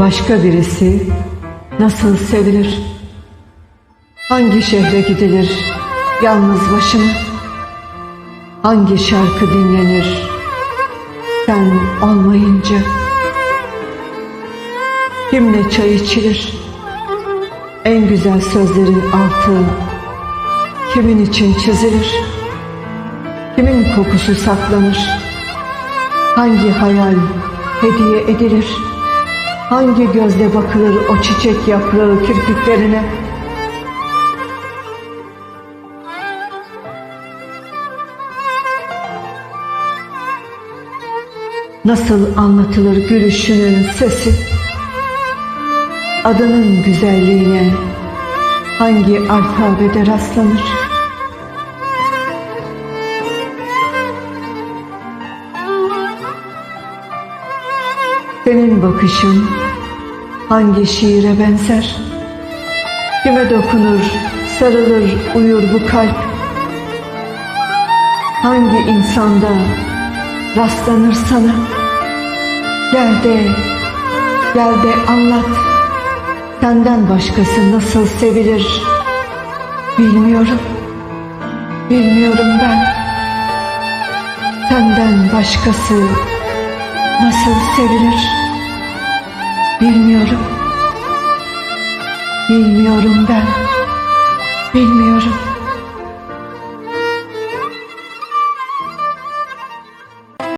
Başka birisi nasıl sevilir? Hangi şehre gidilir yalnız başına? Hangi şarkı dinlenir sen olmayınca? Kimle çay içilir? En güzel sözlerin altı kimin için çizilir? Kimin kokusu saklanır? Hangi hayal hediye edilir? Hangi gözle bakılır o çiçek yaprağı kirpiklerine? Nasıl anlatılır gülüşünün sesi? Adının güzelliğine hangi alfabede rastlanır? Senin bakışın hangi şiire benzer? Kime dokunur, sarılır, uyur bu kalp? Hangi insanda rastlanır sana? Gel de, gel de anlat. Senden başkası nasıl sevilir? Bilmiyorum, bilmiyorum ben. Senden başkası nasıl sevilir? Bilmiyorum. Bilmiyorum ben. Bilmiyorum.